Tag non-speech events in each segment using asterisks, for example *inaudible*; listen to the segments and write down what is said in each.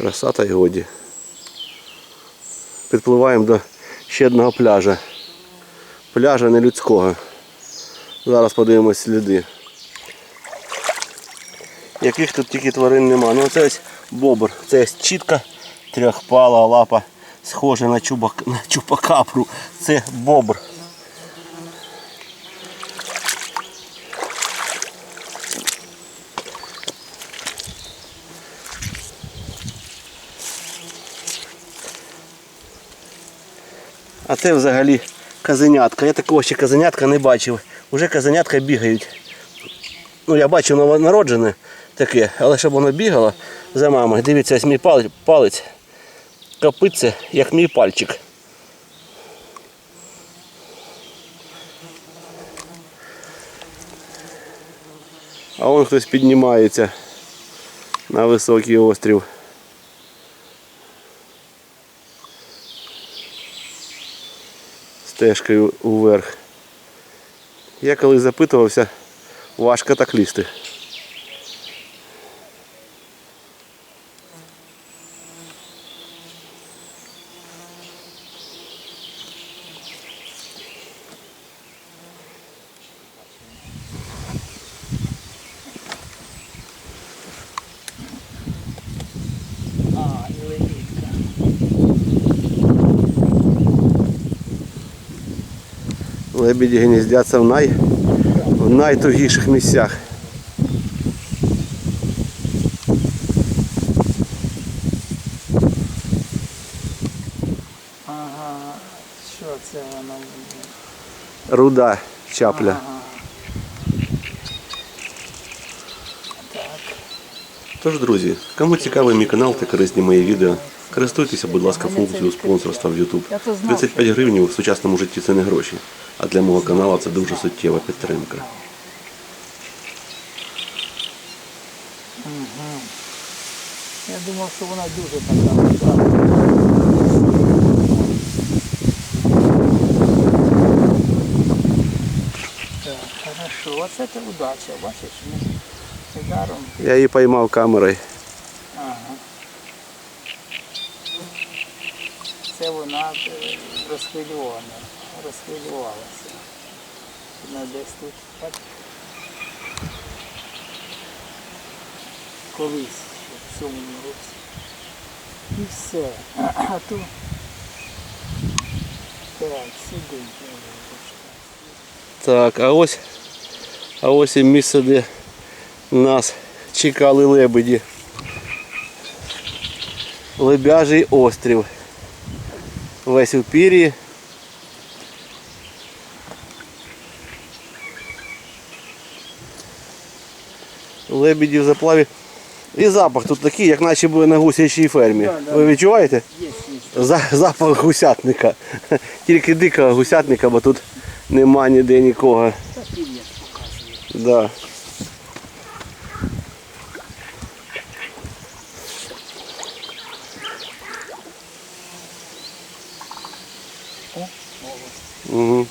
Краса та й годі. Підпливаємо до ще одного пляжа. Пляжа не людського. Зараз подивимось сліди. Яких тут тільки тварин нема. Ну це ось бобр. Це ось чітка трьохпала лапа, схожа на, чубак, на чупакапру. Це бобр. Це взагалі казенятка. Я такого ще казенятка не бачив. Уже казенятка бігають. Ну, я бачив новонароджене таке, але щоб воно бігало за мамою. Дивіться, ось мій палець, палець копиться, як мій пальчик. А вон хтось піднімається на високий острів. Стежкою вверх. Я коли запитувався, важко так лізти. Лебеді гніздяться в, най... в найтугіших місцях. Ага, що це воно? Руда чапля. Ага. Тож, друзі, кому цікавий мій канал та корисні мої відео, користуйтеся, будь ласка, функцією спонсорства в YouTube. Я 35 гривень в сучасному житті це не гроші, а для мого каналу це дуже суттєва підтримка. Я думав, що вона дуже така. так. Так, хорошо. Оце ти удача, бачиш? ми Це даром. Я її поймав камерою. Ага. Це вона е, розхвильована, Розхвилювалася. Вона десь тут так. Колись в цьому році. І все. А то так, сюди. Так, а ось, а ось і місце, де нас чекали лебеді. Лебяжий острів. Весь у пір'ї. Лебеді в заплаві. І запах тут такий, як наче були на гусячій фермі. Да, да. Ви відчуваєте? Є, є. За- Запах гусятника. *laughs* Тільки дикого гусятника, бо тут нема ніде нікого. Да. О. Угу.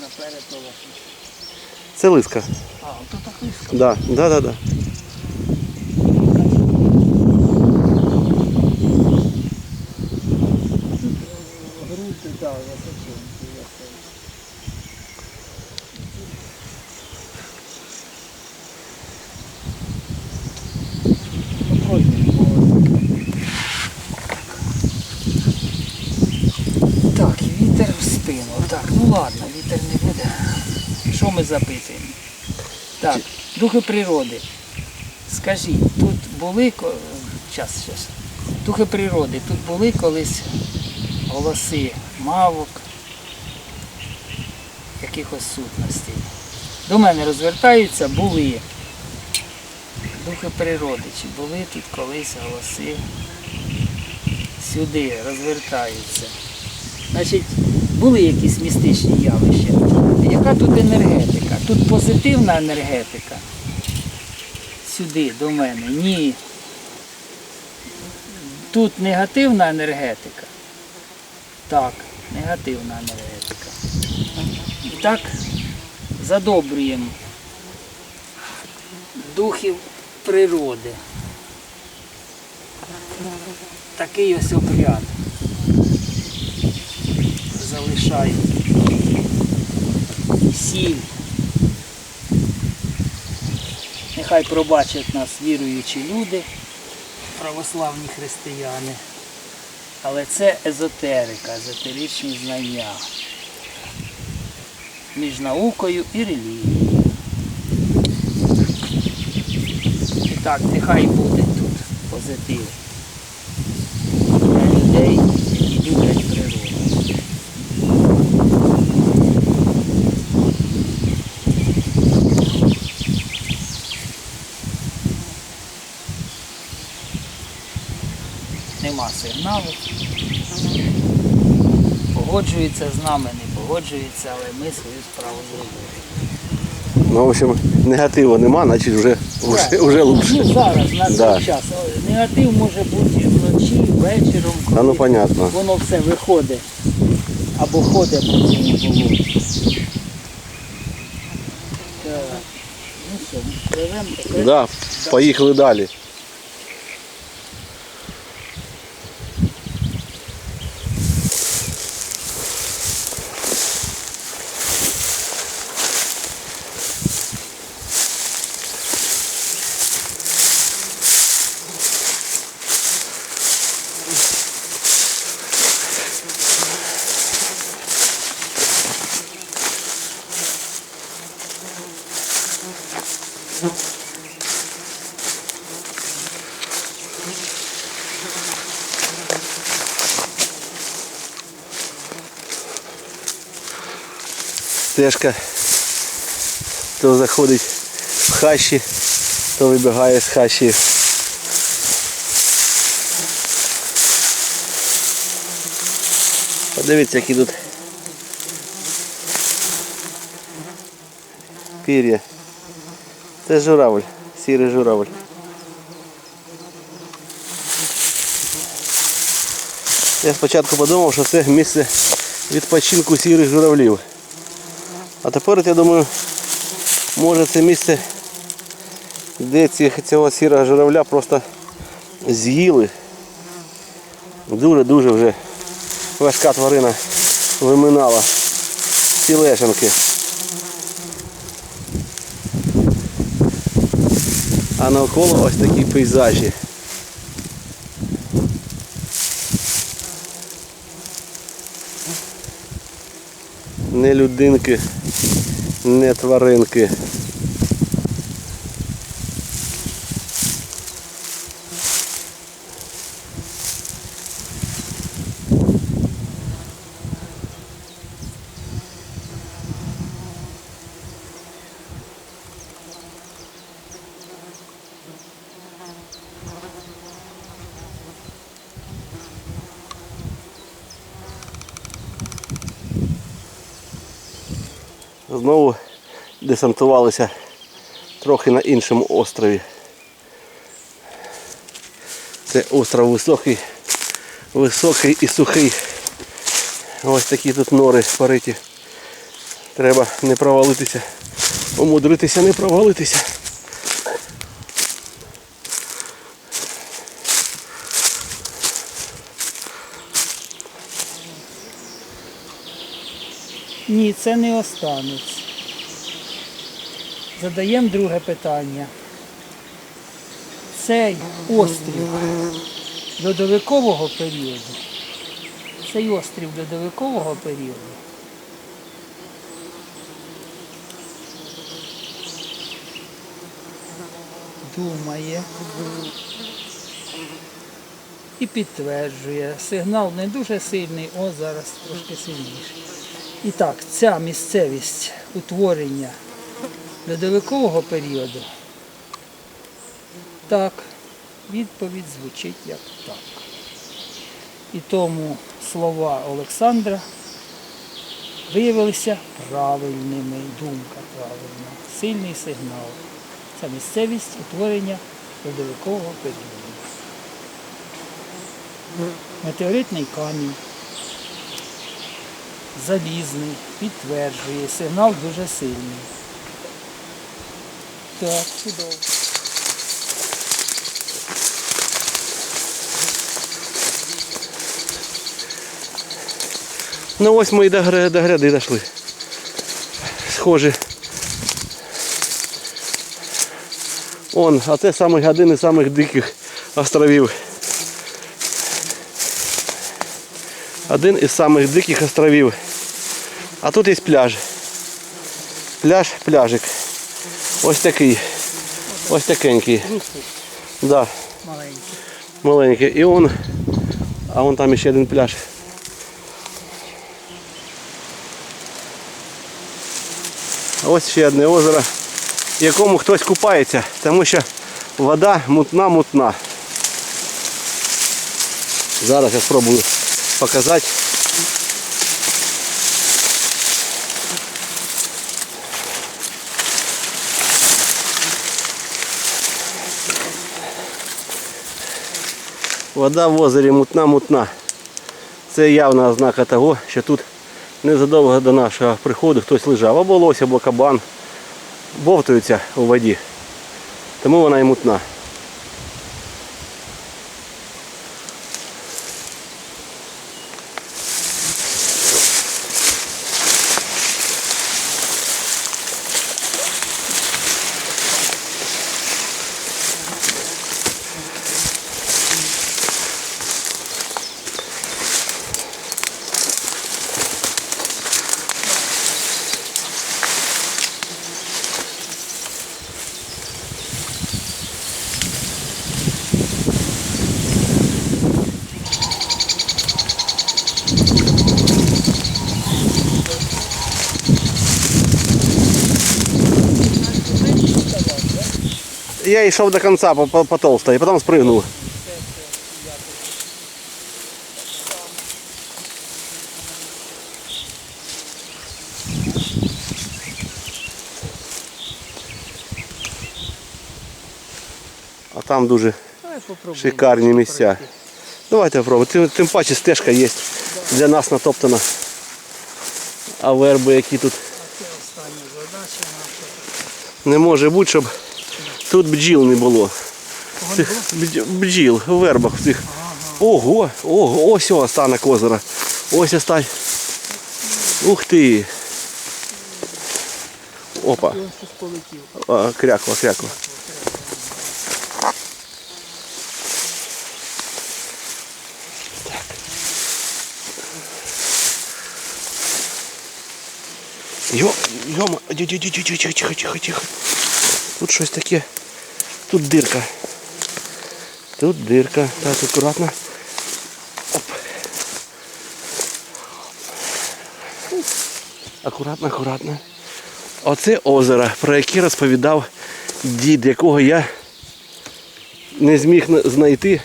Наперед голос. Це лиска. А, то так лиска. Да, да, да, да. Груди, так, височенькі. височенькі. Так, і вітер в спину. Так, ну ладно, вітер не буде. Що ми запитуємо? Так, духи природи. Скажіть, тут були час, час. Духи природи, тут були колись голоси мавок, якихось сутностей. До мене розвертаються, були духи природи, чи були тут колись голоси сюди розвертаються. Значить, були якісь містичні явища. Яка тут енергетика? Тут позитивна енергетика. Сюди, до мене. Ні. Тут негативна енергетика. Так, негативна енергетика. І так задобрюємо духів природи. такий ось обряд залишають. Сіль. Нехай пробачать нас віруючі люди, православні християни. Але це езотерика, езотеричні знання між наукою і релігією. І так, нехай буде тут позитив для людей, які люблять природу. Нема сигналу. Погоджується з нами, не погоджується, але ми свою справу зробили. Ну, в общем, негативу нема, значить вже, вже, вже лучше. Ну зараз, на цей Да. час. Негатив може бути вночі, вечором, Та ну понятно. воно все виходить або ходить по цьому болоті. Так. Ну ми пливемо тепер. Да, поїхали далі. Стежка то заходить в хащі, то вибігає з хащі. Подивіться, які тут пір'я. Це журавль, сірий журавль. Я спочатку подумав, що це місце відпочинку сірих журавлів. А тепер, я думаю, може це місце, де цього сірого журавля просто з'їли. Дуже-дуже вже важка тварина виминала ці лешенки. А навколо ось такі пейзажі. Не людинки, не тваринки. Знову десантувалися трохи на іншому острові. Це остров високий, високий і сухий. Ось такі тут нори париті. Треба не провалитися, умудритися не провалитися. Ні, це не останеться. Задаємо друге питання. Цей острів льодовикового періоду. Цей острів льодовикового періоду. Думає і підтверджує. Сигнал не дуже сильний, о зараз трошки сильніший. І так, ця місцевість утворення льодовикового періоду. Так, відповідь звучить як так. І тому слова Олександра виявилися правильними, думка правильна, сильний сигнал. Це місцевість утворення льодовикового періоду. Метеоритний камінь залізний, підтверджує, сигнал дуже сильний. Так, чудово. Ну ось ми і до гряди дійшли. Схоже. Он, а це самих один із самих диких островів. Один із самих диких островів. А тут є пляж. Пляж, пляжик. Ось такий. Ось такенький. Да, маленький. маленький. І он, а вон там ще один пляж. А Ось ще одне озеро, в якому хтось купається, тому що вода мутна-мутна. Зараз я спробую показати. Вода в озері мутна-мутна. Це явна ознака того, що тут незадовго до нашого приходу хтось лежав, або лось, або кабан. Бовтаються у воді. Тому вона і мутна. Я йшов до кінця по, по, по толстой, і потім спригнув. А там дуже шикарні місця. Давайте попробуємо. Тим, тим паче стежка є для нас натоптана. А верби, які тут не може бути, щоб тут бджіл не було. Цих бджіл у вербах цих. Ого, ого, ось останок озера. Ось остань. Ух ти. Опа, а, кряква, кряква. Йо, йома, тихо, тихо, тихо, тихо, тихо. Тут щось таке. Тут дирка. Тут дирка. Так, акуратно. Оп. Акуратно, акуратно. Оце озеро, про яке розповідав дід, якого я не зміг знайти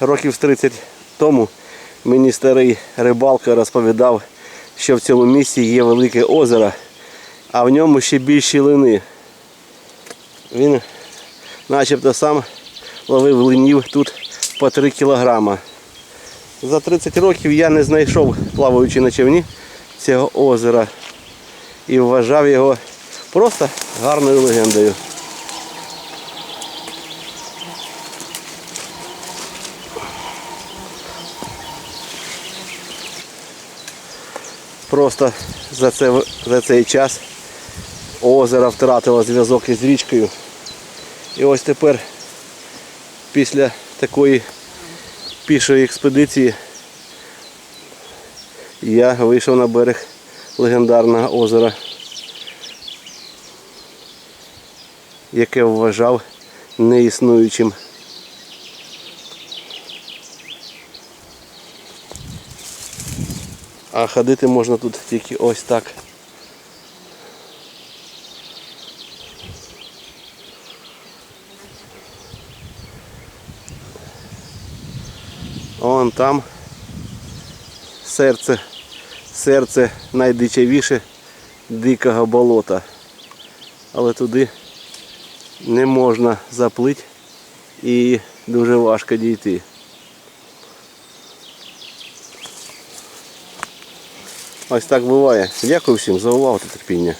років з 30 тому. Мені старий рибалка розповідав, що в цьому місці є велике озеро, а в ньому ще більші лини. Він начебто сам ловив линів тут по 3 кілограма. За 30 років я не знайшов, плаваючи на човні, цього озера і вважав його просто гарною легендою. Просто за, це, за цей час озеро втратило зв'язок із річкою. І ось тепер після такої пішої експедиції я вийшов на берег легендарного озера, яке вважав неіснуючим. А ходити можна тут тільки ось так. Вон там серце, серце найдичавіше дикого болота. Але туди не можна заплити і дуже важко дійти. Ось так буває. Дякую всім за увагу та терпіння.